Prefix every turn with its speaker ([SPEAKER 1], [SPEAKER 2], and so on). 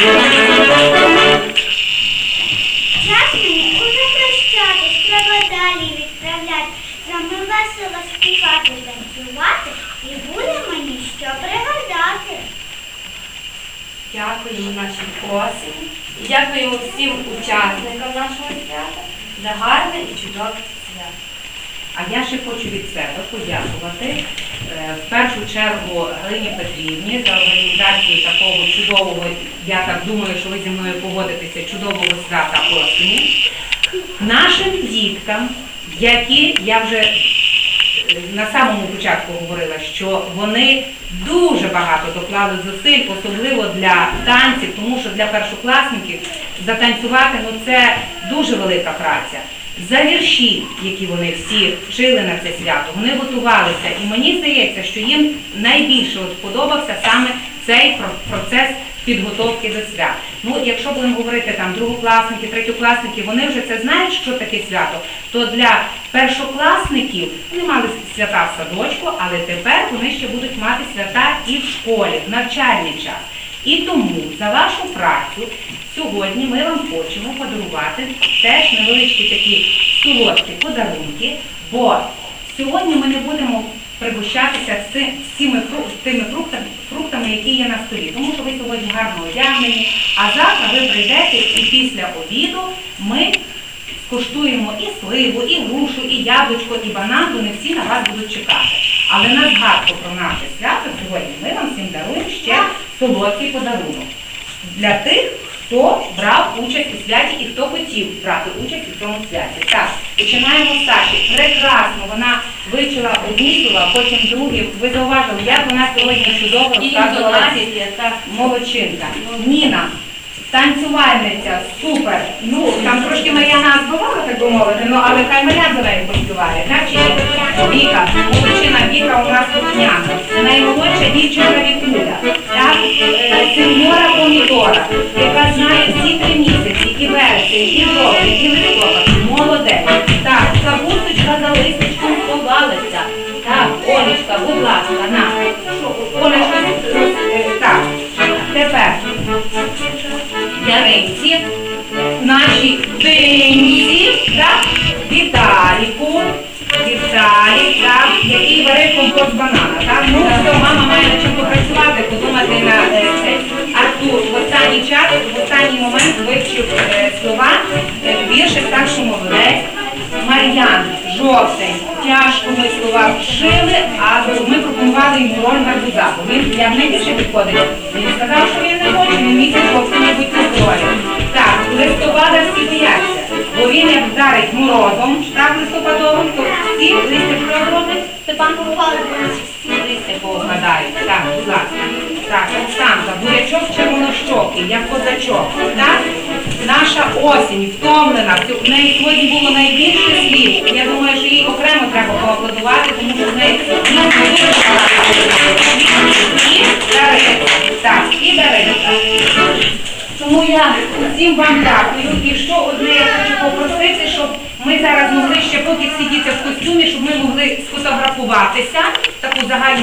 [SPEAKER 1] Час мені уже прощатись, треба далі відправляти. Вами весело співати, танцювати, і буде мені що пригадати.
[SPEAKER 2] Дякуємо нашій осені і дякуємо всім учасникам нашого свята за гарне і чудове свято.
[SPEAKER 3] А я ще хочу від себе подякувати е, в першу чергу Галині Петрівні за організацію такого чудового, я так думаю, що ви зі мною погодитеся, чудового свята осені. Нашим діткам, які я вже е, на самому початку говорила, що вони дуже багато доклали зусиль, особливо для танців, тому що для першокласників затанцювати ну це дуже велика праця. За вірші, які вони всі вчили на це свято, вони готувалися, і мені здається, що їм найбільше от сподобався саме цей процес підготовки до свят. Ну, якщо будемо говорити там другокласники, третьокласники, вони вже це знають, що таке свято, то для першокласників вони мали свята в садочку, але тепер вони ще будуть мати свята і в школі, в навчальний час. І тому за вашу працю сьогодні ми вам хочемо подарувати теж невеличкі такі солодкі подарунки, бо сьогодні ми не будемо пригощатися з тими фруктами, які є на столі, тому що ви сьогодні гарно одягнені, а завтра ви прийдете і після обіду ми скуштуємо і сливу, і грушу, і яблучко, і банан, вони всі на вас будуть чекати. Але на згадку про наше свято сьогодні ми вам солодкий подарунок для тих, хто брав участь у святі і хто хотів брати участь у цьому святі. Так, починаємо з Саші. Прекрасно, вона вивчила одні слова, потім другі. Ви зауважили, як вона сьогодні чудово розказувала. Молодчинка. Ніна, танцювальниця, супер. Ну, там трошки Мар'яна збивала, так би мовити, ну, але хай Мар'ян за нею поспіває, так чи? Віка, молодчина Віка у нас слухняна. Наймолодша дівчинка яка знає всі три місяці, і вересень, і жовтень, і листопад. Молодець. Так, капусточка за листочком сховалася. Так, Олечка, будь ласка, на. Що, Олечка, так, тепер Яринці, нашій динці, так, Віталіку, Віталік, так, який варив компот банана, так, ну, все, мама має на чим попрацювати, подумати на е, це. Артур в останній час, в останній момент вивчив е, слова, е, віршик, так, що молодець. Мар'ян, жовтень, тяжко ми слова вшили, а ми пропонували йому роль гарбуза, він як найбільше підходить. Він сказав, що він не хоче, він місяць зовсім не бути в ролі. Так, листопада всі бояться, бо він як вдарить морозом, так листопадовим, то всі листя що робить? Степан Павлович, всі листя поокладають. Так, будь ласка. Червонощокий, як козачок. Так? Наша осінь втомлена, в неї сьогодні було найбільше слів. Я думаю, що їй окремо треба поаплодувати, тому що в неї дійсно дуже. Так, і Даринка. Тому я всім вам дякую. І що одне я хочу попросити, щоб ми зараз могли ще поки сидіти в костюмі, щоб ми могли сфотографуватися таку загальну.